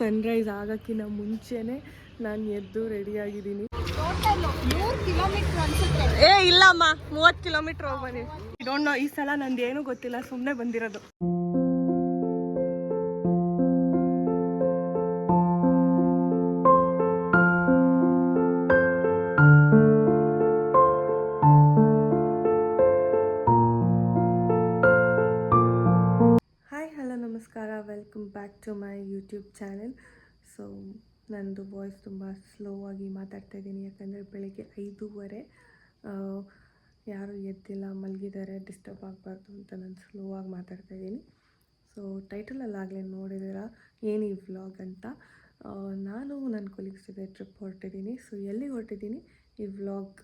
Sunrise ಆಗೋಕ್ಕಿಂತ ಮುಂಚೆನೇ ನಾನು ಎದ್ದು ರೆಡಿಯಾಗಿದ್ದೀನಿ ಕಿಲೋಮೀಟರ್ ಅನ್ಸುತ್ತೆ. ಏ ಇಲ್ಲಮ್ಮ ಮೂವತ್ತು ಕಿಲೋಮೀಟರ್ ಹೋಗಿ ಬನ್ನಿ. ಡೋಂಟ್ ನೋ ಈ ಸಲ ನಂದು ಏನೂ ಗೊತ್ತಿಲ್ಲ ಸುಮ್ಮನೆ ಬಂದಿರೋದು. ಚಾನೆಲ್ ಸೊ ನನ್ನದು ವಾಯ್ಸ್ ತುಂಬ ಸ್ಲೋ ಆಗಿ ಮಾತಾಡ್ತಾ ಇದ್ದೀನಿ. ಯಾಕಂದರೆ ಬೆಳಗ್ಗೆ ಐದೂವರೆ ಯಾರೂ ಎದ್ದಿಲ್ಲ, ಮಲಗಿದ್ದಾರೆ ಡಿಸ್ಟರ್ಬ್ ಆಗಬಾರ್ದು ಅಂತ ನಾನು ಸ್ಲೋ ಆಗಿ ಮಾತಾಡ್ತಾ ಇದ್ದೀನಿ. ಸೊ ಟೈಟಲಲ್ಲಾಗಲೇ ನೋಡಿದಿರ ಏನು ಈ ವ್ಲಾಗ್ ಅಂತ? ನಾನು ನನ್ನ ಕೊಲೀಗ್ಸ್ ಜೊತೆ ಟ್ರಿಪ್ ಹೊರಟಿದ್ದೀನಿ. ಸೊ ಎಲ್ಲಿಗೆ ಹೊರಟಿದ್ದೀನಿ? ಈ ವ್ಲಾಗ್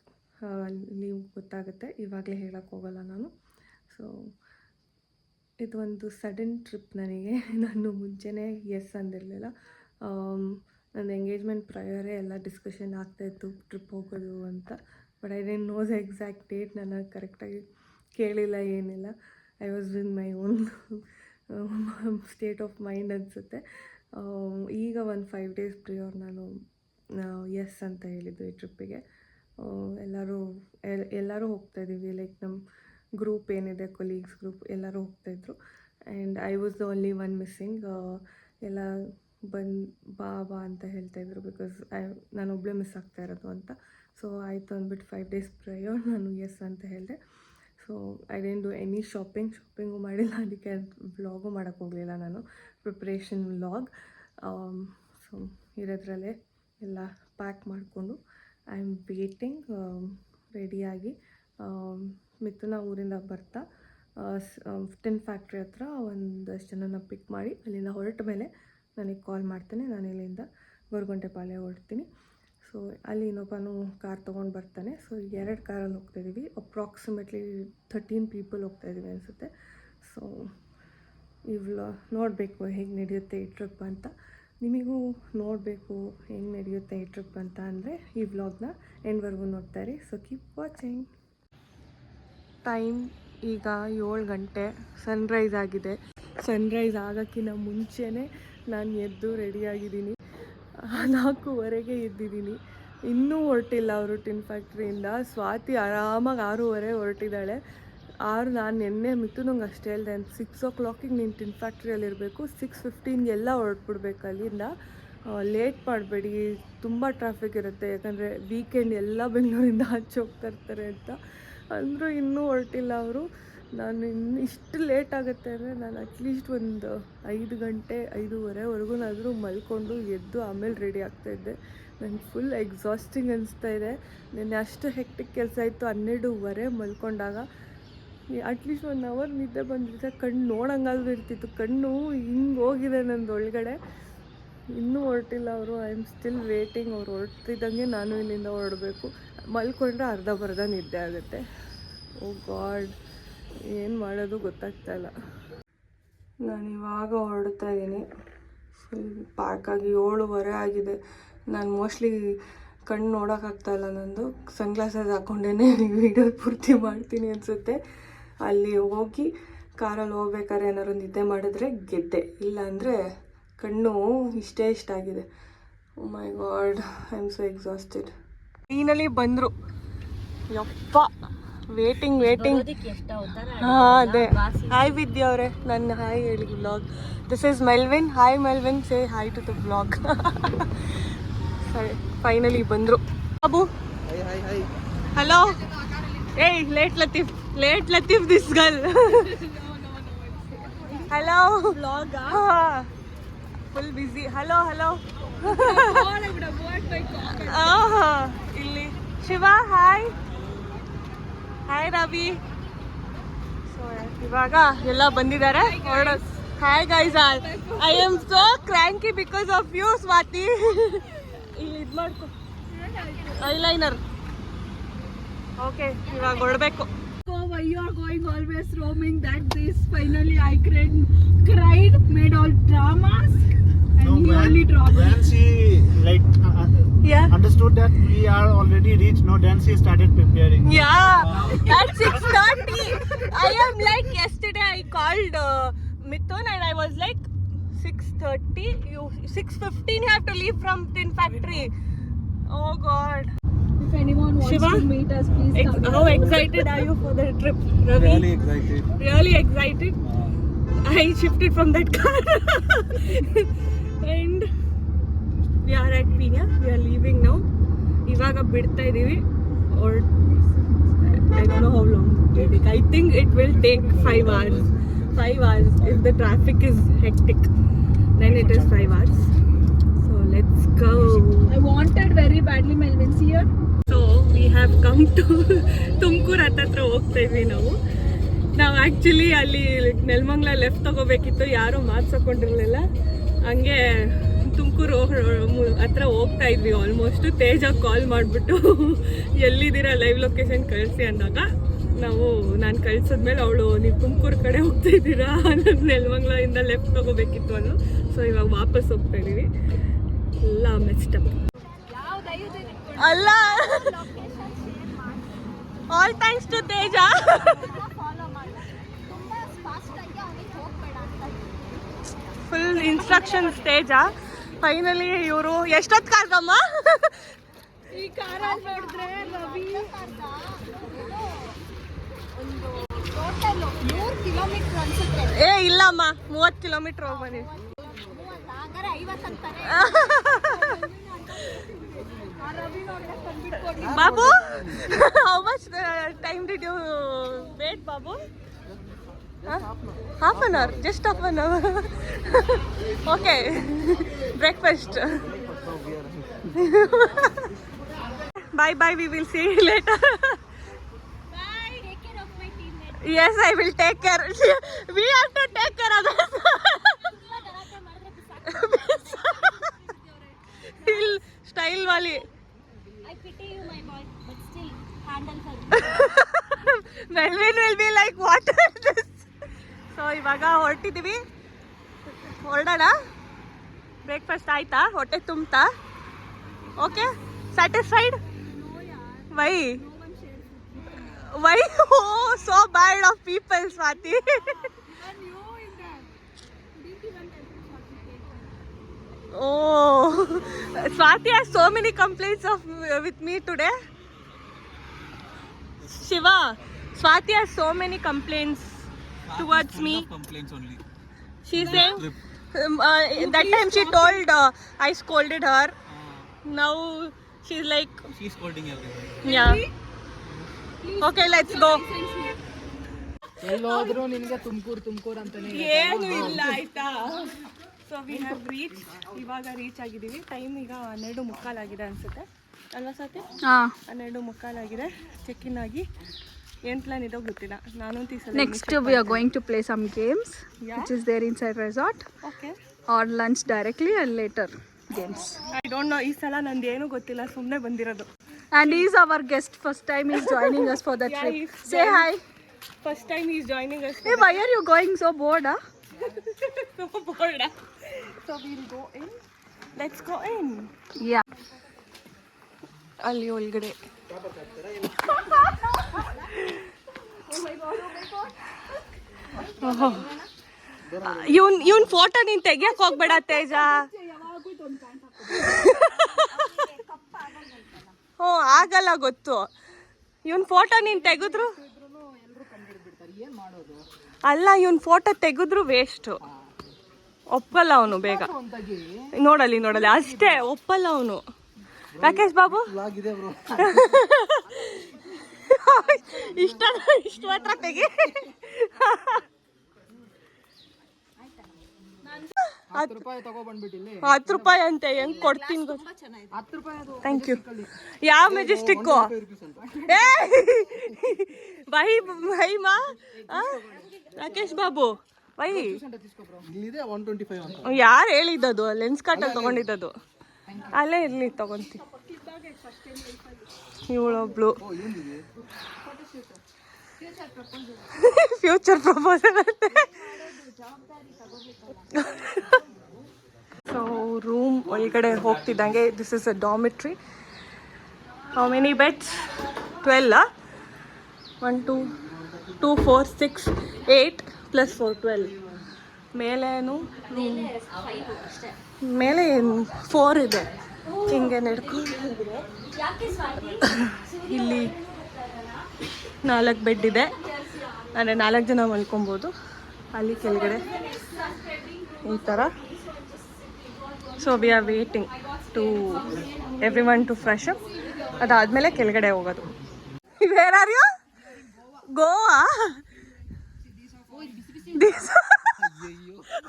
ನೀವು ಗೊತ್ತಾಗುತ್ತೆ. ಇವಾಗಲೇ ಹೇಳೋಕ್ಕೋಗಲ್ಲ ನಾನು. ಸೊ ಇದು ಒಂದು ಸಡನ್ ಟ್ರಿಪ್ ನನಗೆ. ನಾನು ಮುಂಚೆನೇ ಎಸ್ ಅಂದಿರಲಿಲ್ಲ. ನನ್ನ ಎಂಗೇಜ್ಮೆಂಟ್ ಪ್ರಯರೇ ಎಲ್ಲ ಡಿಸ್ಕಷನ್ ಆಗ್ತಾಯಿತ್ತು ಟ್ರಿಪ್ ಹೋಗೋದು ಅಂತ. But I didn't knows exact date ನಾನು ಕರೆಕ್ಟಾಗಿ ಕೇಳಿಲ್ಲ, ಏನಿಲ್ಲ. I was in my own state of mind ಅನಿಸುತ್ತೆ. ಈಗ ಒಂದು ಫೈವ್ ಡೇಸ್ ಪ್ರಿಯೋರ್ ನಾನು ಎಸ್ ಅಂತ ಹೇಳಿದ್ದು ಈ ಟ್ರಿಪ್ಪಿಗೆ ಎಲ್ಲರೂ ಎಲ್ಲರೂ ಹೋಗ್ತಾ ಇದ್ದೀವಿ. ಲೈಕ್ ನಮ್ಮ ಗ್ರೂಪ್ ಏನಿದೆ ಕೊಲೀಗ್ಸ್ ಗ್ರೂಪ್ ಎಲ್ಲರೂ ಹೋಗ್ತಾಯಿದ್ರು and I was the only one missing ಎಲ್ಲ ಬಂದು ಬಾ ಬಾ ಅಂತ ಹೇಳ್ತಾಯಿದ್ರು ಬಿಕಾಸ್ ಐ ನಾನು ಒಬ್ಬಳೇ ಮಿಸ್ ಆಗ್ತಾ ಇರೋದು ಅಂತ. ಸೊ ಆಯಿತು ಅಂದ್ಬಿಟ್ಟು ಫೈವ್ ಡೇಸ್ ಪ್ರಯೋರ್ ನಾನು ಎಸ್ ಅಂತ ಹೇಳಿದೆ. So I didn't do any shopping shopping ಮಾಡಿಲ್ಲ. ಅದಕ್ಕೆ ವ್ಲಾಗು ಮಾಡೋಕ್ಕೆ ಹೋಗಲಿಲ್ಲ ನಾನು. ಪ್ರಿಪ್ರೇಷನ್ ವ್ಲಾಗ್ ಸೊ ಇರೋದ್ರಲ್ಲೇ ಎಲ್ಲ ಪ್ಯಾಕ್ ಮಾಡಿಕೊಂಡು ಐ ಆಮ್ ವೇಟಿಂಗ್ ರೆಡಿಯಾಗಿ ಮಿಥುನ ಊರಿಂದ ಬರ್ತಾ ಟಿನ್ ಫ್ಯಾಕ್ಟ್ರಿ ಹತ್ರ ಒಂದಷ್ಟು ಜನನ ಪಿಕ್ ಮಾಡಿ ಅಲ್ಲಿಂದ ಹೊರಟ ಮೇಲೆ ನನಗೆ ಕಾಲ್ ಮಾಡ್ತಾನೆ. ನಾನು ಇಲ್ಲಿಂದ ಗೊರಗುಂಟೆಪಾಳ್ಯ ಹೊರಡ್ತೀನಿ. ಸೊ ಅಲ್ಲಿ ಇನ್ನೊಬ್ಬನು ಕಾರ್ ತೊಗೊಂಡು ಬರ್ತಾನೆ. ಸೊ ಎರಡು ಕಾರಲ್ಲಿ ಹೋಗ್ತಾ ಇದ್ದೀವಿ ಅಪ್ರಾಕ್ಸಿಮೇಟ್ಲಿ ಥರ್ಟೀನ್ ಪೀಪಲ್ ಹೋಗ್ತಾ ಇದ್ದೀವಿ ಅನಿಸುತ್ತೆ. ಸೊ ಇವ್ಲ ನೋಡಬೇಕು ಹೇಗೆ ನಡೆಯುತ್ತೆ ಈ ಟ್ರಿಪ್ ಅಂತ. ನಿಮಗೂ ನೋಡಬೇಕು ಹೆಂಗೆ ನಡೆಯುತ್ತೆ ಈ ಟ್ರಿಪ್ ಅಂತ ಅಂದರೆ ಈ ವ್ಲಾಗ್ನ ಎಂಡ್ವರೆಗೂ ನೋಡ್ತಾ ಇರಿ. ಸೊ ಕೀಪ್ ವಾಚಿಂಗ್ ಟೈಮ್ ಈಗ ಏಳು ಗಂಟೆ ಸನ್ರೈಸ್ ಆಗಿದೆ. ಸನ್ರೈಸ್ ಆಗೋಕ್ಕಿಂತ ಮುಂಚೆನೇ ನಾನು ಎದ್ದು ರೆಡಿಯಾಗಿದ್ದೀನಿ ನಾಲ್ಕೂವರೆಗೆ ಎದ್ದಿದ್ದೀನಿ. ಇನ್ನೂ ಹೊರಟಿಲ್ಲ ಅವರು ಟಿನ್ ಫ್ಯಾಕ್ಟ್ರಿಯಿಂದ ಸ್ವಾತಿ ಆರಾಮಾಗಿ ಆರೂವರೆ ಹೊರಟಿದ್ದಾಳೆ. ಆರು ನಾನು ನಿನ್ನೆ ಮಿಥುನಂಗೆ ಅಷ್ಟೇ ಹೇಳಿದೆ ಸಿಕ್ಸ್ ಓ ಕ್ಲಾಕಿಗೆ ನೀನು ಟಿನ್ ಫ್ಯಾಕ್ಟ್ರಿಯಲ್ಲಿರಬೇಕು ಸಿಕ್ಸ್ ಫಿಫ್ಟೀನ್ಗೆಲ್ಲ ಹೊರಟ್ಬಿಡ್ಬೇಕು ಅಲ್ಲಿಂದ. ಲೇಟ್ ಮಾಡಬೇಡಿ. ತುಂಬ ಟ್ರಾಫಿಕ್ ಇರುತ್ತೆ. ಯಾಕಂದರೆ ವೀಕೆಂಡ್ ಎಲ್ಲ ಬೆಂಗಳೂರಿಂದ ಆಚೆ ಹೋಗ್ತಾ ಇರ್ತಾರೆ ಅಂತ. ಅಂದರೂ ಇನ್ನೂ ಹೊರಟಿಲ್ಲ ಅವರು. ನಾನು ಇನ್ನು ಇಷ್ಟು ಲೇಟ್ ಆಗುತ್ತೆ ಅಂದರೆ ನಾನು ಅಟ್ಲೀಸ್ಟ್ ಒಂದು ಐದು ಗಂಟೆ ಐದೂವರೆವರೆಗೂನಾದರೂ ಮಲ್ಕೊಂಡು ಎದ್ದು ಆಮೇಲೆ ರೆಡಿ ಆಗ್ತಾಯಿದ್ದೆ ನನಗೆ ಫುಲ್ ಎಕ್ಸಾಸ್ಟಿಂಗ್ ಅನಿಸ್ತಾ ಇದೆ. ನೆನ್ನೆ ಅಷ್ಟು ಹೆಕ್ಟಿಕ್ ಕೆಲಸ ಇತ್ತು, ಹನ್ನೆರಡೂವರೆ ಮಲ್ಕೊಂಡಾಗ. ಅಟ್ಲೀಸ್ಟ್ ಒನ್ ಅವರ್ ನಿದ್ದೆ ಬಂದಿದ್ದೆ ಕಣ್ಣು ನೋಡೋಂಗಾದ್ರೂ ಇರ್ತಿತ್ತು. ಕಣ್ಣು ಹಿಂಗೆ ಹೋಗಿದೆ ನಂದು ಒಳಗಡೆ. ಇನ್ನೂ ಹೊರಟಿಲ್ಲ ಅವರು. ಐ ಆಮ್ ಸ್ಟಿಲ್ ವೇಟಿಂಗ್ ಅವ್ರು ಹೊರಟಿದ್ದಂಗೆ ನಾನು ಇಲ್ಲಿಂದ ಹೊರಡಬೇಕು. ಮಲ್ಕೊಂಡ್ರೆ ಅರ್ಧ ಬರ್ಧ ನಿದ್ದೆ ಆಗುತ್ತೆ. ಓ ಗಾಡ್, ಏನು ಮಾಡೋದು ಗೊತ್ತಾಗ್ತಾ ಇಲ್ಲ. ನಾನು ಇವಾಗ ಹೊರಡ್ತಾ ಇದ್ದೀನಿ ಫುಲ್ ಪ್ಯಾಕಾಗಿ ಏಳುವರೆ ಆಗಿದೆ. ನಾನು ಮೋಸ್ಟ್ಲಿ ಕಣ್ಣು ನೋಡೋಕ್ಕಾಗ್ತಾ ಇಲ್ಲ ನಂದು. ಸನ್ಗ್ಲಾಸಸ್ ಹಾಕ್ಕೊಂಡೇ ವೀಡಿಯೋ ಪೂರ್ತಿ ಮಾಡ್ತೀನಿ ಅನಿಸುತ್ತೆ. ಅಲ್ಲಿ ಹೋಗಿ ಕಾರಲ್ಲಿ ಹೋಗ್ಬೇಕಾದ್ರೆ ಏನಾದ್ರು ನಿದ್ದೆ ಮಾಡಿದ್ರೆ ಗೆದ್ದೆ. ಇಲ್ಲಾಂದರೆ ಕಣ್ಣು ಇಷ್ಟೇ ಇಷ್ಟ ಆಗಿದೆ. My god I am so exhausted ಟ್ರೈನಲ್ಲಿ ಬಂದರು. ಯಪ್ಪ ವೇಟಿಂಗ್ ವೇಟಿಂಗ್ ಹಾಂ ಅದೇ. ಹಾಯ್ ವಿದ್ಯಾ ಅವರೇ ನನ್ನ ಹಾಯ್ ಹೇಳಿ vlog this is Melvin hi Melvin say hi to the vlog ಸರಿ ಫೈನಲಿ ಬಂದರು. Babu. Hello hey late Latif late Latif this girl hello vlog full busy hello hello ಇಲ್ಲಿ. Shiva hi hi Ravi so ಇವಾಗ ಎಲ್ಲ ಬಂದಿದ್ದಾರೆ. Hi guys I am so cranky because of you Swati ಇಲ್ಲಿ ಇದು ಮಾಡ್ಕೊ. Eyeliner okay ಇವಾಗ ಹೊಡ್ಬೇಕು. Why you are going always roaming that this? Finally I cried, cried made all dramas. when she like uh, uh, yeah understood that we are already reached, no, then she started preparing. Yeah, at six thirty, I am like yesterday. I called uh, Mithun and I was like, six thirty. You six fifteen. You have to leave from tin factory. Oh God. If anyone wants Shiva, to meet us, please ex- come. How excited are you for the trip, Ravi? Really excited. Really excited. I shifted from that car and ಪಿ ಆರ್ ಐಟ್ ಪೀ ಯಾ ಯ leaving ನಾವು ಇವಾಗ ಬಿಡ್ತಾ ಇದ್ದೀವಿ ಓಟ್ I know how long ರೆಡಿಕ್ I think it will take five hours five hours is the traffic is hectic then it is five hours so let's cow I wanted very badly Melvin ಸಿಯರ್ we have come to Tumkur ಹತ್ರ ಹತ್ರ ನಾವು. ನಾವು actually ಅಲ್ಲಿ Nelamangala left ತಗೋಬೇಕಿತ್ತು. ಯಾರೂ ಮಾತ್ಸಕೊಂಡಿರ್ಲಿಲ್ಲ ಹಂಗೆ ತುಮಕೂರು ಹತ್ರ ಹೋಗ್ತಾ ಇದ್ವಿ. ಆಲ್ಮೋಸ್ಟ್ ತೇಜ ಕಾಲ್ ಮಾಡಿಬಿಟ್ಟು ಎಲ್ಲಿದ್ದೀರಾ ಲೈವ್ ಲೊಕೇಶನ್ ಕಳಿಸಿ ಅಂದಾಗ ನಾವು ನಾನು ಕಳ್ಸಿದ್ಮೇಲೆ ಅವಳು ನೀವು ತುಮಕೂರು ಕಡೆ ಹೋಗ್ತಾ ಇದ್ದೀರಾ? ನೆಲಮಂಗ್ಲಿಂದ ಲೆಫ್ಟ್ ತಗೋಬೇಕಿತ್ತು ಅಂದು ಸೊ ಇವಾಗ ವಾಪಸ್ ಹೋಗ್ತಾ ಇದ್ದೀವಿ. ಎಲ್ಲ ಮೆಸ್ಟಪ್ ಅಲ್ಲ! All thanks to Teja. Full instructions Teja. Finally ಇವರು ಎಷ್ಟೊತ್ತು ಕಾರ್ಗಮ್ಮ ಈ ಕಾರ ನೋಡಿದ್ರೆ ರವಿ ಏ ಇಲ್ಲಮ್ಮ ಮೂವತ್ತು ಕಿಲೋಮೀಟ್ರ್ ಹೋಗಿ ಬನ್ನಿ. Babu how much time did you wait Babu? Half an hour just half an hour okay breakfast bye, take care of my later Yes, I will take care. We have to take care of this. Style wali. I pity you my boy but still handle for Melvin will be like, what is this? So ಇವಾಗ ಹೊರಟಿದ್ದೀವಿ ಹೊರಡೋಣ breakfast ಆಯ್ತಾ ಹೊಟ್ಟೆ ತುಂಬ್ತಾ okay satisfied why why oh so bad of people Swati Oh, Swati has so many complaints of with me today. Shiva, Swati has so many complaints towards me. Complaints only. She's saying um, uh, that time she told uh, I scolded her. Now she's like, She's scolding everyone. yeah. Okay, let's go. ಎಲ್ಲೋದ್ರು ನಿನ್ಗೆ ತುಮಕೂರು ತುಮಕೂರು ಅಂತಾನೆ ಏನು ಇಲ್ಲ ಆಯ್ತಾ? So we have reach ಇವಾಗ reach ಆಗಿದ್ದೀವಿ. Time ಈಗ ಹನ್ನೆರಡು ಮುಕ್ಕಾಲಾಗಿದೆ ಅನ್ಸುತ್ತೆ. ಅಲ್ವಾ ಸತಿ ಹನ್ನೆರಡು ಮುಕ್ಕಾಲಾಗಿದೆ ಚೆಕ್ ಇನ್ ಆಗಿ. ಏನು ಪ್ಲಾನ್ ಇದೋ ಗೊತ್ತಿಲ್ಲ ನಾನು Next, we are going to play some games, Yeah. which is there inside resort, okay or lunch directly and later games. I don't know ಈ ಸಲ ನಂದು ಏನೂ ಗೊತ್ತಿಲ್ಲ ಸುಮ್ಮನೆ ಬಂದಿರೋದು And he is our guest. First time he's joining us for the Yeah, trip. he's Say hi. First time is joining us Hey, why are you going so bored? Huh? So will go in let's go in Yeah. ಅಲ್ಲಿ ಒಳಗಡೆ ಇವನ್ ಇವನ್ photo ನೀನ್ ತೆಗಿಯಕ್ ಹೋಗ್ಬೇಡ ತೇಜ. ಹ್ಞೂ, ಆಗಲ್ಲ ಗೊತ್ತು. ಇವನ್ photo ನೀನ್ ತೆಗೆದ್ರು? ಅಲ್ಲ, ಇವನ್ photo ತೆಗೆದ್ರು waste ಒಪ್ಪಲ್ಲ ಅವನು ಬೇಗ. ನೋಡಲಿ ನೋಡಲಿ, ಅಷ್ಟೇ, ಒಪ್ಪಲ್ಲ ಅವನು. ರಾಕೇಶ್ ಬಾಬು? ಇಷ್ಟ ಇಷ್ಟು ಮಾತ್ರ ತೆಗಿ. ಹತ್ತು ರೂಪಾಯಿ ಅಂತೆ ಹೆಂಗ್ ಕೊಡ್ತೀನಿ ಥ್ಯಾಂಕ್ ಯು ಯಾವ ಮೆಜೆಸ್ಟಿಕ್ಕು? ಏ! ಬೈ ಬೈ ಮಾ? ರಾಕೇಶ್ ಬಾಬು ಬೈ. ಯಾರು ಹೇಳಿದ್ದದು? ಲೆನ್ಸ್ ಕಟ್ಟಲ್ಲಿ ತಗೊಂಡಿದ್ದದು. ಅಲ್ಲೇ ಇರಲಿ ತಗೊಂತಿ ಇವಳೊಬ್ಳು. ಫ್ಯೂಚರ್ ಪ್ರಪೋಸಲ್ ಅಂತೆ. ಸೊ ರೂಮ್ ಒಳಗಡೆ ಹೋಗ್ತಿದ್ದಂಗೆ this is a dormitory how many beds twelve one two two four six eight plus four twelve ಮೇಲೇನು ಮೇಲೆ ಫೋರ್ ಇದೆ. ಹಿಂಗೆ ನಡ್ಕೊಂಡು ಇಲ್ಲಿ ನಾಲ್ಕು ಬೆಡ್ ಇದೆ. ಅಂದರೆ ನಾಲ್ಕು ಜನ ಮಲ್ಕೊಬೋದು. ಅಲ್ಲಿ ಕೆಳಗಡೆ ಈ ಥರ so we are waiting to every one to fresh up ಅದಾದಮೇಲೆ ಕೆಳಗಡೆ ಹೋಗೋದು. Where are you Goa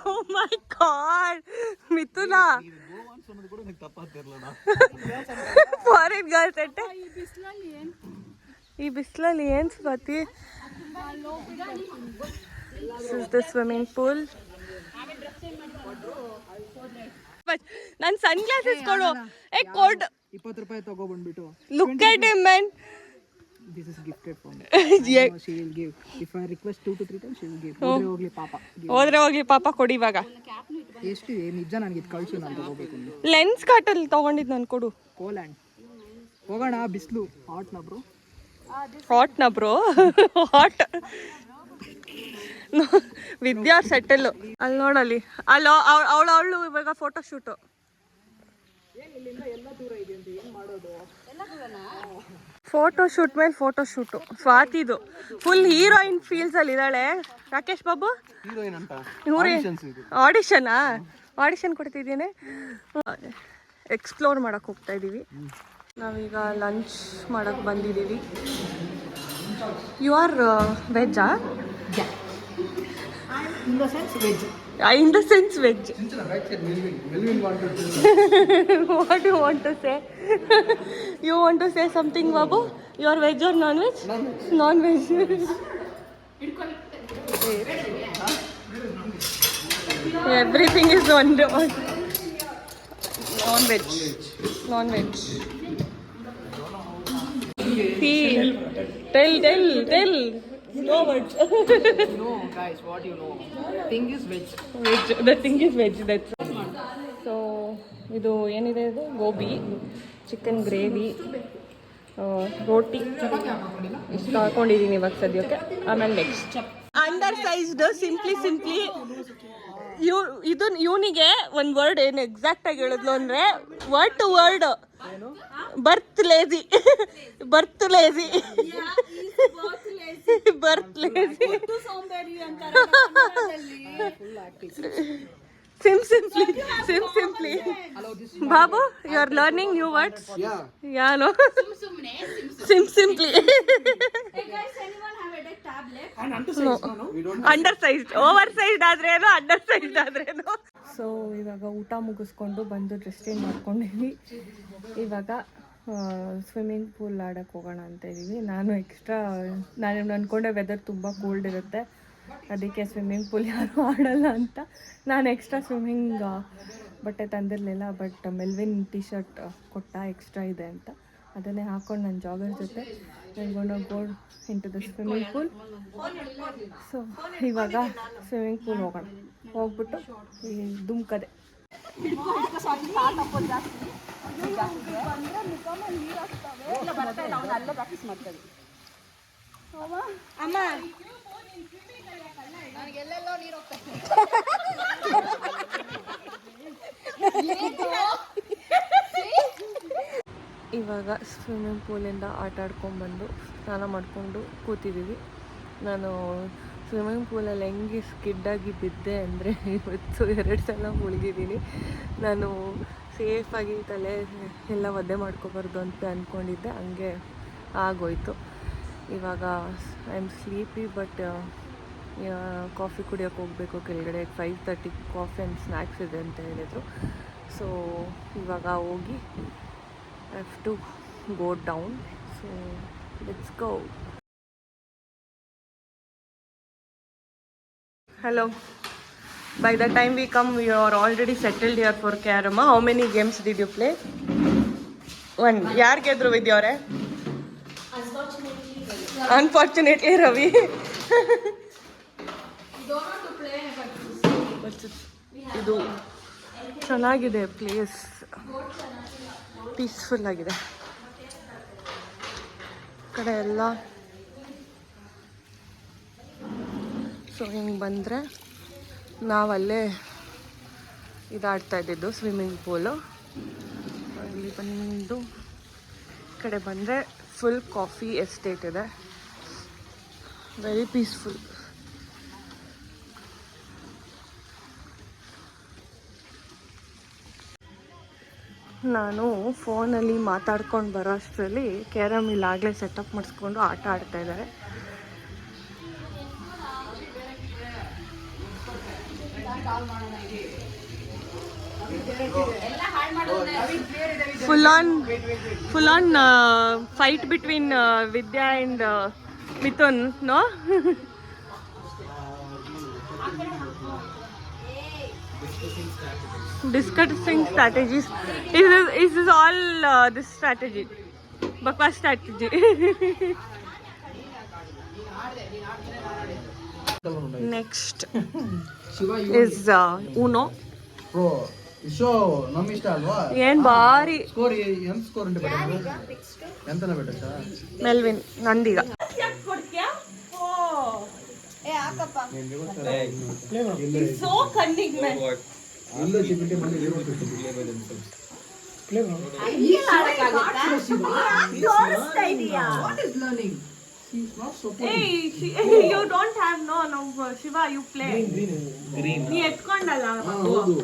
oh my god Mithuna foreign girls ಅಟ್ಟೆ ಈ ಬಿಸಿಲಲ್ಲಿ ಏನು ಸ್ವಾತಿ ದ ಸ್ವಿಮ್ಮಿಂಗ್ ಪೂಲ್ ನನ್ನ ಸನ್ ಗ್ಲಾಸಸ್ ಕೊಡು ಏ ಕೊಡ್ ಇಪ್ಪತ್ತು ರೂಪಾಯಿ ತಗೋ ಬಂದ್ಬಿಟ್ಟು look at him man this is gifted for she will give if I request 2 to 3 times she will give ಹೋದ್ರೆ ಹೋಗ್ಲಿ ಪಾಪ. ಹೋದ್ರೆ ಹೋಗ್ಲಿ ಪಾಪ ಕೊಡಿ ಇವಾಗ. ಎಷ್ಟು? ಇದೆ ನಿಜ ನನಗೆ ಇದು ಕಳ್ಸು ನಾನು ತಗೋಬೇಕು ಲೆನ್ಸ್ ಕಾಟಲ್ಲಿ ತಗೊಂಡಿದ್ದು ನಾನು ಕೊಡು. ಕೋಲ್ಯಾಂಡ್ ಹೋಗೋಣ ಬಿಸಿಲು. ಹಾಟ್ ನಾ ಬ್ರೋ ಹಾಟ್ನ ಬ್ರೋ ಹಾಟ್ ವಿದ್ಯಾ ಸೆಟಲ್ಲು ಅಲ್ಲಿ ನೋಡಲ್ಲಿ ಅಲ್ಲಿ ಅವಳು ಅವಳು ಇವಾಗ ಫೋಟೋ ಶೂಟು ಫೋಟೋ ಶೂಟ್ ಮೇಲೆ ಫೋಟೋ ಶೂಟು ಸ್ವಾತಿದು. ಫುಲ್ ಹೀರೋಯಿನ್ ಫೀಲ್ಸ್ ಅಲ್ಲಿ ಇದ್ದಾಳೆ. ರಾಕೇಶ್ ಬಾಬು? ಆಡಿಷನಾ ಆಡಿಷನ್ ಕೊಡ್ತಿದ್ದೀನಿ. ಎಕ್ಸ್ಪ್ಲೋರ್ ಮಾಡಕ್ಕೆ ಹೋಗ್ತಾ ಇದ್ದೀವಿ ನಾವೀಗ ಲಂಚ್ ಮಾಡಕ್ಕೆ ಬಂದಿದ್ದೀವಿ. You are ವೆಜ್ಜಾ in the sense veg in the sense veg what you want to say you want to say something Babu you are veg are non veg non veg everything is one non veg non veg tell tell tell no words no guys what you know thing is veg veg the thing is veg that's so ಇದು ಏನಿದೆ ಇದು? Gobi chicken gravy roti. ಇಷ್ಟು ಹಾಕೊಂಡಿದ್ದೀನಿ ಇವಾಗ ಸದ್ಯಕ್ಕೆ. ಆಮೇಲೆ next undersized simply simply ಇವ್ ಇದು ಇವನಿಗೆ ಒಂದು ವರ್ಡ್ ಏನು ಎಕ್ಸಾಕ್ಟ್ ಆಗಿ ಹೇಳಿದ್ಲು ಅಂದ್ರೆ word to word birth lazy birth lazy birth lazy sim simply sim simply Babu you are learning new words ಯಾನು sim simply undersized over ಆದ್ರೆ ಏನೋ ಅಂಡರ್ ಆದ್ರೆ ಏನೋ ಸೊ ಇವಾಗ ಊಟ ಮುಗಿಸ್ಕೊಂಡು ಬಂದು ಡ್ರೆಸ್ ಚೇಂಜ್ ಮಾಡ್ಕೊಂಡಿದ್ವಿ ಇವಾಗ ಸ್ವಿಮ್ಮಿಂಗ್ ಪೂಲ್ ಆಡಕ್ಕೆ ಹೋಗೋಣ ಅಂತ ಇದ್ದೀವಿ ನಾನು ಎಕ್ಸ್ಟ್ರಾ ನಾನು ಅಂದ್ಕೊಂಡೆ ವೆದರ್ ತುಂಬ ಕೋಲ್ಡ್ ಇರುತ್ತೆ. ಅದಕ್ಕೆ ಸ್ವಿಮ್ಮಿಂಗ್ ಪೂಲ್ ಯಾರು ಆಡಲ್ಲ ಅಂತ. ನಾನು ಎಕ್ಸ್ಟ್ರಾ ಸ್ವಿಮ್ಮಿಂಗ್ ಬಟ್ಟೆ ತಂದಿರಲಿಲ್ಲ ಬಟ್ ಮೆಲ್ವಿನ್ ಟಿ ಶರ್ಟ್ ಕೊಟ್ಟ ಎಕ್ಸ್ಟ್ರಾ ಇದೆ ಅಂತ. ಅದನ್ನೇ ಹಾಕ್ಕೊಂಡು ನನ್ನ ಜಾಗರ್ ಜೊತೆ ಗೊಂಡು board into the swimming pool so ಇವಾಗ ಸ್ವಿಮ್ಮಿಂಗ್ ಪೂಲ್ ಹೋಗೋಣ. ಹೋಗ್ಬಿಟ್ಟು ಈ ದುಮ್ಕದೆ ಅಮ್ಮ. ಇವಾಗ ಸ್ವಿಮ್ಮಿಂಗ್ ಪೂಲಿಂದ ಆಟ ಆಡ್ಕೊಂಡ್ಬಂದು ಸ್ನಾನ ಮಾಡಿಕೊಂಡು ಕೂತಿದ್ದೀವಿ ನಾನು ಸ್ವಿಮ್ಮಿಂಗ್ ಪೂಲಲ್ಲಿ ಹೆಂಗೆ ಸ್ಕಿಡ್ಡಾಗಿ ಬಿದ್ದೆ ಅಂದರೆ ಇವತ್ತು ಎರಡು ಸಲ ಮುಳುಗಿದ್ದೀನಿ. ನಾನು ಸೇಫಾಗಿ ತಲೆ ಎಲ್ಲ ಒದ್ದೆ ಮಾಡ್ಕೋಬಾರ್ದು ಅಂತ ಅಂದ್ಕೊಂಡಿದ್ದೆ ಹಂಗೆ ಆಗೋಯ್ತು. ಇವಾಗ I am sleepy but coffee ಕುಡಿಯೋಕೆ ಹೋಗಬೇಕು. ಕೆಳಗಡೆ five thirty coffee and snacks ಇದೆ ಅಂತ ಹೇಳಿದರು. ಸೊ ಇವಾಗ ಹೋಗಿ I have to go down. So let's go. Hello. By the time we come, we are already settled here for Karama. How many games did you play? One. ಯಾರು ಗೆದ್ರು ವಿದ್ಯವ್ರೆ unfortunately Ravi ಇದು ಚೆನ್ನಾಗಿದೆ place peaceful ಆಗಿದೆ. ಕಡೆ ಎಲ್ಲ. So ಹಿಂಗೆ ಬಂದರೆ ನಾವಲ್ಲೇ ಇದಾಡ್ತಾ ಇದ್ದಿದ್ದು swimming pool ಇಲ್ಲಿ ಬಂದು ಕಡೆ ಬಂದರೆ ಫುಲ್ ಕಾಫಿ ಎಸ್ಟೇಟ್ ಇದೆ. ವೆರಿ ಪೀಸ್ಫುಲ್ ನಾನು ಫೋನಲ್ಲಿ ಮಾತಾಡ್ಕೊಂಡು ಬರೋ ಅಷ್ಟರಲ್ಲಿ ಕ್ಯಾರಮ್ ಇಲ್ಲಾಗಲೇ ಸೆಟಪ್ ಮಾಡಿಸ್ಕೊಂಡು ಆಟ ಆಡ್ತಾ ಇದ್ದಾರೆ. Full on full on fight between Vidya and Mithun no discussing strategies. Is this, is this all uh, this strategy? Bakwas strategy. Next is uh, Uno. Bro show ನಮ್ ಇಷ್ಟ ಅಲ್ವಾ ಏನ್ ಭಾರಿ ಸ್ಕೋರ್ ಎಂತ ಸ್ಕೋರ್ ಉಂಟು ಬೇಡ ಎಂತನ ಬೇಡ ಮೆಲ್ವಿನ್ ನಂದೀಗ ಸೋ ಕನ್ನಿಗ್ ಮ್ಯಾನ್ ಇಲ್ಲ ನೀ ಎತ್ಕೊಂಡಲ್ಲ?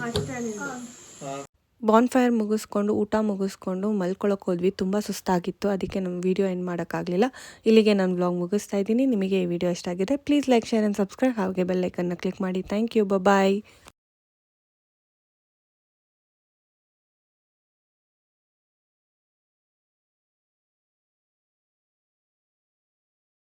ಅಷ್ಟೇ ಬಾನ್ ಫೈರ್ ಮುಗಿಸ್ಕೊಂಡು ಊಟ ಮುಗಿಸ್ಕೊಂಡು ಮಲ್ಕೊಳಕ್ಕೆ ಹೋದ್ವಿ. ತುಂಬ ಸುಸ್ತಾಗಿತ್ತು. ಅದಕ್ಕೆ ನಮ್ಮ ವಿಡಿಯೋ ಎಂಡ್ ಮಾಡೋಕ್ಕಾಗಲಿಲ್ಲ. ಇಲ್ಲಿಗೆ ನಾನು ವ್ಲಾಗ್ ಮುಗಿಸ್ತಾ ಇದ್ದೀನಿ. ನಿಮಗೆ ಈ ವಿಡಿಯೋ ಇಷ್ಟ ಆಗಿದೆ please like share and subscribe ಹಾಗೆ ಬೆಲ್ಲೈಕನ್ನ ಕ್ಲಿಕ್ ಮಾಡಿ. Thank you bye